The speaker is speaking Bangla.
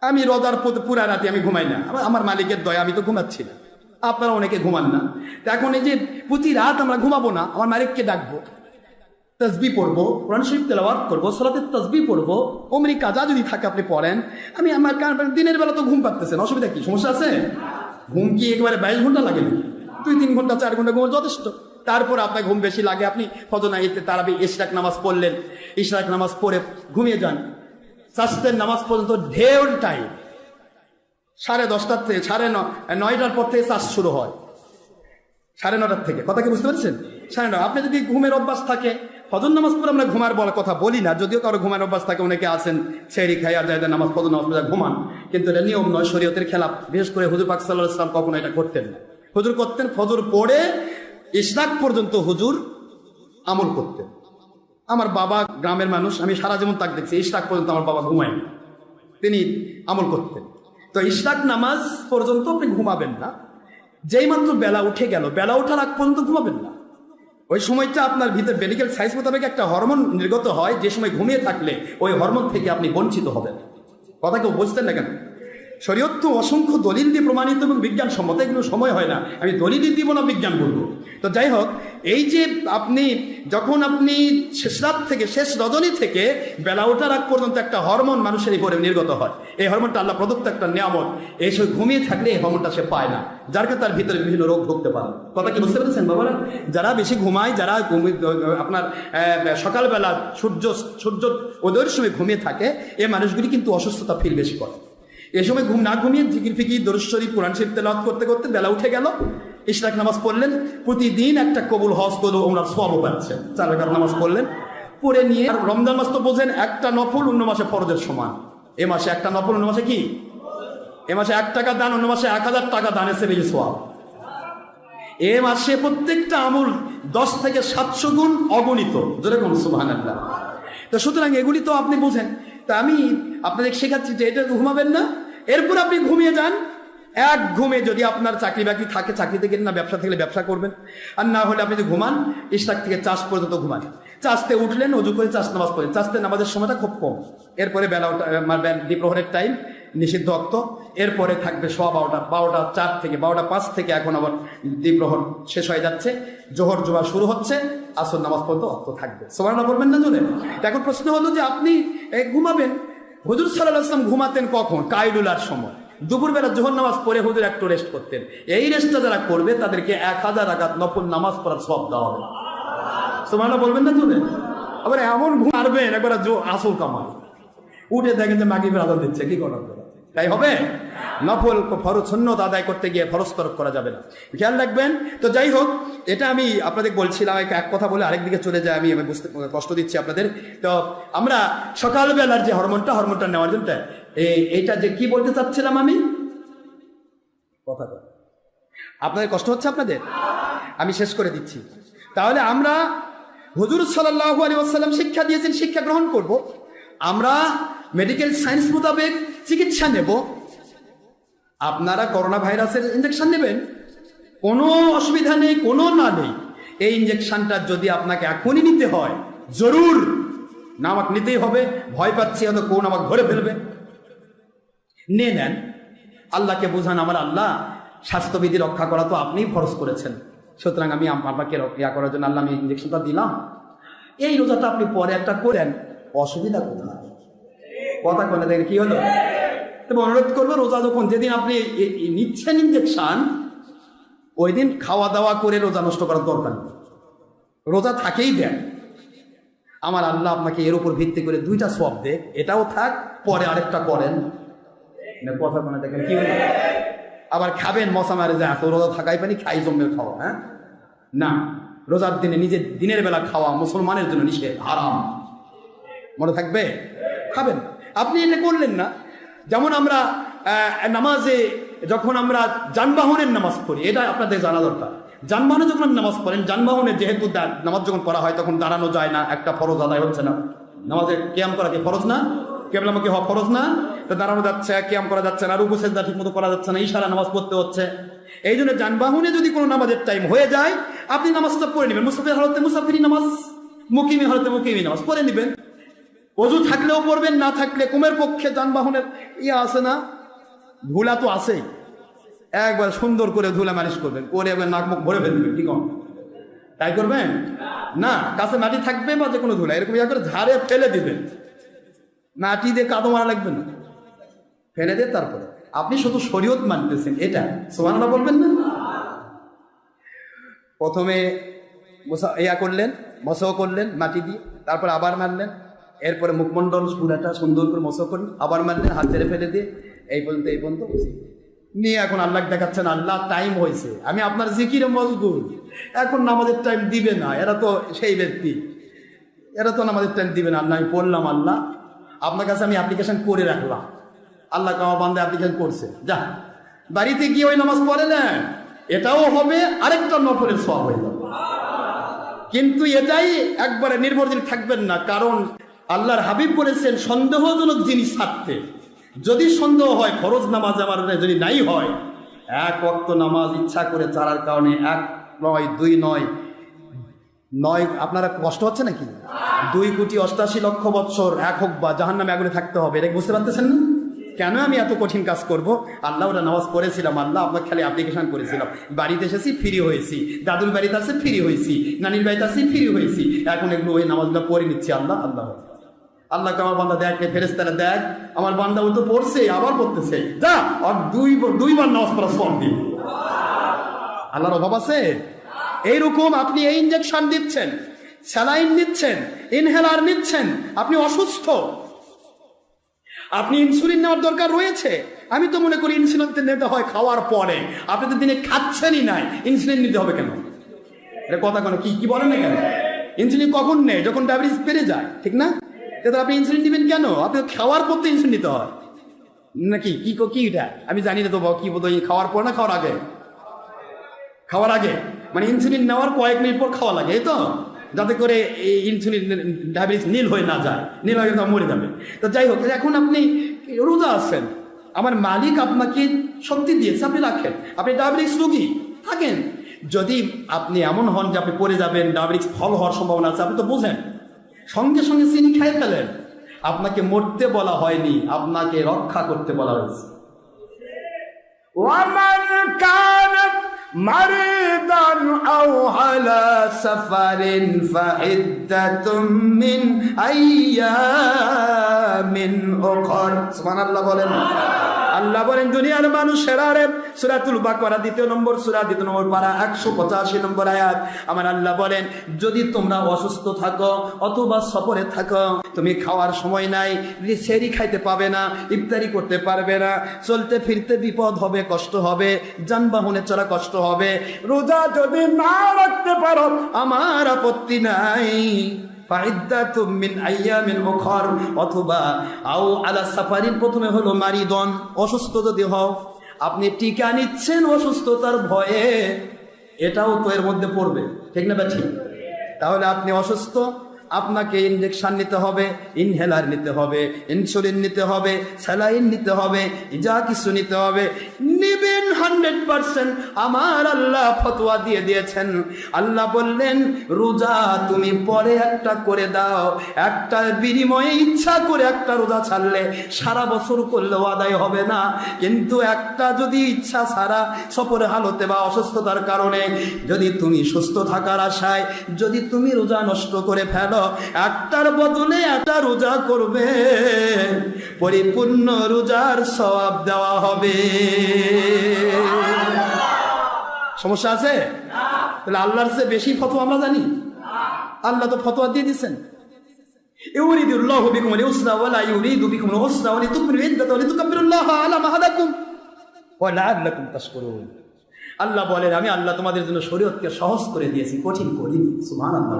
আমি রোজার পর- রাতে আমি ঘুমাই না। আমার- মালিকের দয়া, আমি তো ঘুমাচ্ছি না। আপনারা অনেকে ঘুমান না। এখন এই যে প্রতি রাত আমরা ঘুমাবো না, আমার মালিককে ডাকবো। তসবি পড়ব, কোরআন শরীফ তেলাওয়াত করব, সলাতের তসবি পড়ব, অমনি কাজা যদি থাকে আপনি পড়েন। আমি আমার কারণ দিনের বেলা তো ঘুম পাচ্তেছেন অসুবিধা কি? সমস্যা আছে? ঘুম কি একেবারে বাইশ ঘণ্টা লাগে নাকি? দুই, তিন ঘণ্টা, চার ঘণ্টা ঘুম যথেষ্ট। তারপর আপনার ঘুম বেশি লাগে, আপনি ফজনা ইতে তারাবি, ইশরাক নামাজ পড়লেন। ইশরাক নামাজ পড়ে ঘুমিয়ে যান। শাস্তের নামাজ পর্যন্ত ঢেউ টাইম। সাড়ে দশটার থেকে, সাড়ে নয়টার পর থেকে চাষ শুরু হয়। সাড়ে নটার থেকে। কথা কি বুঝতে পারছেন? সাড়ে নটা। আপনি যদি ঘুমের অভ্যাস থাকে, ফজর নামাজ পরে আমরা ঘুমার বলার কথা বলি না। যদিও কারও ঘুমার অভ্যাস থাকে, অনেকে আছেন সেরি খাই আর যায় নামাজ ফজর নামাজ পড়ে ঘুমান। কিন্তু এটা নিয়ম নয়, শরীয়তের খেলাফ। বিশেষ করে হুজুর পাক সাল্লাহ ইসলাম কখনো এটা করতেন না। হুজুর করতেন, ফজর পড়ে, ইশরাক পর্যন্ত হুজুর আমল করতেন। আমার বাবা গ্রামের মানুষ, আমি সারা জীবন তাক দেখছি। ইশরাক পর্যন্ত আমার বাবা ঘুমায়নি তিনি আমল করতেন। তো ইশরাক নামাজ পর্যন্ত আপনি ঘুমাবেন না। যেই মাত্র বেলা উঠে গেল, বেলা ওঠার আগ পর্যন্ত ঘুমাবেন না। ওই সময়টা আপনার ভিতরে মেডিকেল সাইন্স মোতাবেক একটা হরমোন নির্গত হয়। যে সময় ঘুমিয়ে থাকলে ওই হরমোন থেকে আপনি বঞ্চিত হবেন। কথা কেউ বুঝতেন না কেন? শরীয়ত তো অসংখ্য দলিল দিয়ে প্রমাণিত এবং বিজ্ঞান সম্মত এগুলো সময় হয় না। আমি দলিলই দিব না, বিজ্ঞান বলব। তো যাই হোক, এই যে আপনি, যখন আপনি শেষ রাত থেকে, শেষ রজনী থেকে বেলা ওঠার আগ পর্যন্ত একটা হরমোন মানুষের উপরে নির্গত হয়। এই হরমোনটা আল্লাহ প্রদত্ত একটা নিয়ামত। এই সময় ঘুমিয়ে থাকলে এই হরমোনটা সে পায় না, যার কারণে তার ভিতরে বিভিন্ন রোগ ঢুকতে পারে। কথা কি বুঝতে পেরেছেন, বাবারা? যারা বেশি ঘুমায়, যারা আপনার সকালবেলা সূর্য সূর্য ওদের সময় ঘুমিয়ে থাকে এই মানুষগুলি কিন্তু অসুস্থতা ফিল বেশি করে। এ সময় ঘুম না ঘুমিয়ে জিকির ফিকির দরুদ শরীফ, কোরআন শরীফ তেলাওয়াত করতে করতে বেলা উঠে গেল। ইশরাক নামাজ পড়লেন। প্রতিদিন একটা কবুল হজ করল ওনার সবও পাচ্ছেন চার রাকাত নামাজ পড়লেন। পড়ে নিয়ে আর রমজান মাস তো বোঝেন, একটা নফল অন্য মাসে ফরজের সমান। এ মাসে একটা নফল অন্য মাসে কি? এ মাসে এক টাকা দান, অন্য মাসে এক হাজার টাকা দানে সে বেশি সোয়াব এ মাসে প্রত্যেকটা আমল দশ থেকে সাতশো গুণ অগণিত। যেরকম সুবাহ তো সুতরাং এগুলি তো আপনি বুঝেন। তা আমি আপনাদের শেখাচ্ছি যে এটা ঘুমাবেন না এরপর আপনি ঘুমিয়ে যান। এক ঘুমে যদি আপনার চাকরি বাকরি থাকে, চাকরি থেকে না, ব্যবসা থাকলে ব্যবসা করবেন। আর না হলে আপনি যদি ঘুমান ইস্টাক থেকে চাষ পর্যন্ত ঘুমান। চাষতে উঠলেন, অজু করে চাষ নামাজ পড়েন চাষতে নামাজের সময়টা খুব কম। এরপরে বেলা দ্বিপ্রহরের টাইম নিষিদ্ধ অক্ত। এরপরে থাকবে সোয়া বারোটা বারোটা চার থেকে, বারোটা পাঁচ থেকে এখন আবার দ্বিপ্রহর শেষ হয়ে যাচ্ছে। জোহর জোয়া শুরু হচ্ছে, আসর নামাজ পর্যন্ত অক্ত থাকবে। সোমানা বলবেন না জোরে? এখন প্রশ্ন হলো যে আপনি ঘুমাবেন হুজুর সাল্লাহ ঘুমাতেন কখন? কাইলুলার সময়। দুপুরবেলা জোহর নামাজ পড়ে হুজুর একটু রেস্ট করতেন। এই রেস্টটা যারা করবে, তাদেরকে এক হাজার আঘাত নফল নামাজ পড়ার সব দেওয়া হবে। সোমানা বলবেন না তুমি আবার এমন ঘুম মারবেন, একবার আসল কামাল। উঠে দেখেন যে মাগিবের আদান দিচ্ছে, কি করা হবে? তাই হবে? নফল ফরজ সন্ন্যত আদায় করতে গিয়ে ফরজ তরক করা যাবে না। খেয়াল রাখবেন? তো যাই হোক, এটা আমি আপনাদের বলছিলাম, এক কথা বলে আরেক দিকে চলে যায়, আমি আমি বুঝতে কষ্ট দিচ্ছি আপনাদের। তো আমরা সকালবেলার যে হরমোনটা হরমোনটা নেওয়ার জন্য এই- এইটা যে কি বলতে চাচ্ছিলাম আমি? কথা আপনাদের কষ্ট হচ্ছে আপনাদের? আমি শেষ করে দিচ্ছি। তাহলে আমরা হুজুর সাল্লাহ আলী আসাল্লাম শিক্ষা দিয়েছেন, শিক্ষা গ্রহণ করব। আমরা মেডিকেল সায়েন্স মোতাবেক চিকিৎসা নেব। আপনারা করোনা ভাইরাসের ইঞ্জেকশন নেবেন। কোনো অসুবিধা নেই, কোনো না নেই। এই ইঞ্জেকশনটা যদি আপনাকে এখনই নিতে হয়, জরুর। না আমাকে নিতেই হবে। ভয় পাচ্ছি হয়তো কোন আমাকে ধরে ফেলবে। নিয়ে নেন। আল্লাহকে বুঝান আমার আল্লাহ, স্বাস্থ্যবিধি রক্ষা করা তো আপনিই ফরজ করেছেন। সুতরাং আমি আপনাকে রক- ইয়া করার জন্য আল্লাহ আমি ইঞ্জেকশনটা দিলাম। এই রোজাটা আপনি পরে একটা করেন। অসুবিধা কোথায়? কথা কোনে দেখেন কি হলো? তবে অনুরোধ করব, রোজা যখন যেদিন আপনি নিচ্ছেন ইঞ্জেকশন ওই দিন খাওয়া দাওয়া করে রোজা নষ্ট করার দরকার নেই। রোজা থাকেই দেন। আমার আল্লাহ আপনাকে এর উপর ভিত্তি করে দুইটা সব দেখ এটাও থাক, পরে আরেকটা করেন। না কথা কোনো দেখেন কি হলো? আবার খাবেন, মশা মারে যায়, এত রোজা থাকাই পানি, খাই জমের খাওয়া হ্যাঁ? না, রোজার দিনে নিজের দিনের বেলা খাওয়া মুসলমানের জন্য নিষেধ, হারাম। মনে থাকবে? খাবেন। আপনি এটা করলেন না। যেমন আমরা নামাজে যখন আমরা যানবাহনের নামাজ পড়ি, এটা আপনাদের জানা দরকার। যানবাহনে যখন নামাজ পড়েন, যানবাহনে যেহেতু নামাজ যখন পড়া হয়, তখন দাঁড়ানো যায় না, একটা ফরজ আদায় হচ্ছে না। নামাজে ক্যাম করা কি ফরজ না? কেবলামাকে হওয়া ফরজ না? তো দাঁড়ানো যাচ্ছে ক্যাম করা যাচ্ছে না, রুকু, সেজদা ঠিক মতো করা যাচ্ছে না, ইশারা নামাজ পড়তে হচ্ছে। এই জন্য যানবাহনে যদি কোনো নামাজের টাইম হয়ে যায়, আপনি নামাজটা পড়ে নেবেন। মুসাফির হালতে মুসাফিরি নামাজ, মুকিমি হালতে মুকিমি নামাজ পড়ে নেবেন। অজু থাকলেও পড়বেন, না থাকলে কুমের পক্ষে যানবাহনের ইয়ে আছে না? ধুলা তো আছেই। একবার সুন্দর করে ধুলা মালিশ করবেন করে একবার নাক মুখ ভরে ফেলবেন ঠিক আছে? তাই করবেন? না, কাছে মাটি থাকবে বা যে কোনো ধুলা, এরকম ইয়া করে ঝাড়ে ফেলে দিবেন। মাটি দিয়ে কাদো মারা লাগবে না। ফেলে দিয়ে তারপরে। আপনি শুধু শরীয়ত মানতেছেন, এটা? সোমানা বলবেন না? প্রথমে ইয়া করলেন মশো করলেন মাটি দিয়ে, তারপর আবার মারলেন। এরপরে মুখমণ্ডল পুরাটা সুন্দর করে মশো করলেন আবার মারলেন হাত ছেড়ে ফেলে দিয়ে এই পর্যন্ত এই পর্যন্ত বসে। নিয়ে এখন আল্লাহ দেখাচ্ছেন, আল্লাহ টাইম হয়েছে। আমি আপনার জিকিরে মজগুর এখন নামাজের টাইম দিবে না। এরা তো সেই ব্যক্তি। এরা তো নামাজের টাইম দিবে না। আল্লাহ, আমি পড়লাম, আল্লাহ। আপনার কাছে আমি অ্যাপ্লিকেশন করে রাখলাম। আল্লাহ কামা বান্ধে অ্যাপ্লিকেশন করছে। যা। বাড়িতে গিয়ে ওই নামাজ পড়ে নেন এটাও হবে, আরেকটা নফরের সব হয়ে যাবে। কিন্তু এটাই একবারে নির্ভরশীল থাকবেন না। কারণ আল্লাহর হাবিব বলেছেন, সন্দেহজনক জিনিস ছাড়তে যদি সন্দেহ হয়, ফরজ নামাজ আমার যদি নাই হয়, এক অক্ত নামাজ ইচ্ছা করে চালার কারণে এক নয়, দুই নয় নয়, আপনারা কষ্ট হচ্ছে নাকি? দুই কোটি অষ্টাশি লক্ষ বৎসর এক হোক বা জাহান নামে আগুনে থাকতে হবে, এটা বুঝতে পারতেছেন না? কেন আমি এত কঠিন কাজ করব? আল্লাহ ওরা নামাজ পড়েছিলাম, আল্লাহ আপনার খালি অ্যাপ্লিকেশন করেছিলাম। বাড়িতে এসেছি ফ্রি হয়েছি। দাদুর বাড়িতে আসে ফ্রি হয়েছি। নানির বাড়িতে আসি ফ্রি হয়েছি। এখন এগুলো ওই নামাজগুলো পড়ে নিচ্ছি, আল্লাহ আল্লাহ। আল্লাহকে আমার বান্দা দেখ ফেরেস্তারা দেখ আমার বান্দা ও তো পড়ছে, আবার পড়তেছে। যা, আর দুই দুইবার নামাজ পড়া সব দিন। আল্লাহর অভাব আছে? এইরকম আপনি এই ইঞ্জেকশন দিচ্ছেন স্যালাইন নিচ্ছেন ইনহেলার নিচ্ছেন, আপনি অসুস্থ। আপনি ইনসুলিন নেওয়ার দরকার রয়েছে। আমি তো মনে করি ইনসুলিন নিতে হয় খাওয়ার পরে। আপনি তো দিনে খাচ্ছেনই নাই। ইনসুলিন নিতে হবে কেন? এটা কথা কেন? কি কি বলেন না কেন? ইনসুলিন কখন নেই যখন ডায়াবেটিস বেড়ে যায়, ঠিক না? তো আপনি ইনসুলিন দিবেন কেন? আপনি খাওয়ার পর তো ইনসুলিন নিতে হয়। নাকি? কি কি এটা? আমি জানি না তো কি বোধ খাওয়ার পর না খাওয়ার আগে? খাওয়ার আগে? মানে ইনসুলিন নেওয়ার কয়েক মিনিট পর খাওয়া লাগে, এই তো? যাতে করে এই ইনসুলিন ডায়াবেটিস নীল হয়ে না যায়। নীল হয়ে গেলে মরে যাবে। তো যাই হোক, এখন আপনি রোজা আছেন। আমার মালিক আপনাকে শক্তি দিয়েছে, আপনি রাখেন। আপনি ডায়াবেটিস রোগী, থাকেন। যদি আপনি এমন হন যে আপনি পড়ে যাবেন ডায়াবেটিস ফল হওয়ার সম্ভাবনা আছে, আপনি তো বোঝেন। সঙ্গে সঙ্গে চিনি খাই ফেলেন আপনাকে মরতে বলা হয়নি আপনাকে রক্ষা করতে বলা হয়েছে ومن كان مريضا أو على سفر فعدة من أيام أخر سبحان الله বলেন আল্লাহ বলেন, দুনিয়ার মানুষেরা রে। সুরাতুল বাকরা দ্বিতীয় নম্বর সুরা, দ্বিতীয় নম্বর পারা, একশো পঁচাশি নম্বর আয়াত। আমার আল্লাহ বলেন, যদি তোমরা অসুস্থ থাকো অথবা সফরে থাকো, তুমি খাওয়ার সময় নাই, সেরি খাইতে পাবে না, ইফতারি করতে পারবে না, চলতে ফিরতে বিপদ হবে, কষ্ট হবে, যানবাহনে চলা কষ্ট হবে, রোজা যদি না রাখতে পারো, আমার আপত্তি নাই। মিন আইয়ামিন উখর অথবা আও আলা সাফারিন। প্রথমে হলো মারিদন, অসুস্থ যদি হও, আপনি টিকা নিচ্ছেন অসুস্থতার ভয়ে, এটাও তো এর মধ্যে পড়বে। ঠিক না বা ঠিক তাহলে আপনি অসুস্থ আপনাকে ইঞ্জেকশন নিতে হবে ইনহেলার নিতে হবে ইনসুলিন নিতে হবে স্যালাইন নিতে হবে, যা কিছু নিতে হবে। নিবেন হান্ড্রেড পার্সেন্ট আমার আল্লাহ ফতোয়া দিয়ে দিয়েছেন। আল্লাহ বললেন, রোজা তুমি পরে একটা করে দাও। একটা বিনিময়ে ইচ্ছা করে একটা রোজা ছাড়লে সারা বছর করলেও আদায় হবে না। কিন্তু একটা যদি ইচ্ছা ছাড়া সফরে হালতে বা অসুস্থতার কারণে যদি তুমি সুস্থ থাকার আশায়, যদি তুমি রোজা নষ্ট করে ফেলো একটার বদলে একটা রোজা করবে, পরিপূর্ণ রোজার সবাব দেওয়া হবে। সমস্যা আছে? তাহলে আল্লাহর সে বেশি ফতোয়া আমরা জানি। আল্লাহ তো ফতোয়া দিয়ে দিচ্ছেন আল্লাহ বলেন, আমি আল্লাহ তোমাদের জন্য শরীয়তকে সহজ করে দিয়েছি, কঠিন করিনি সুমান আল্লাহ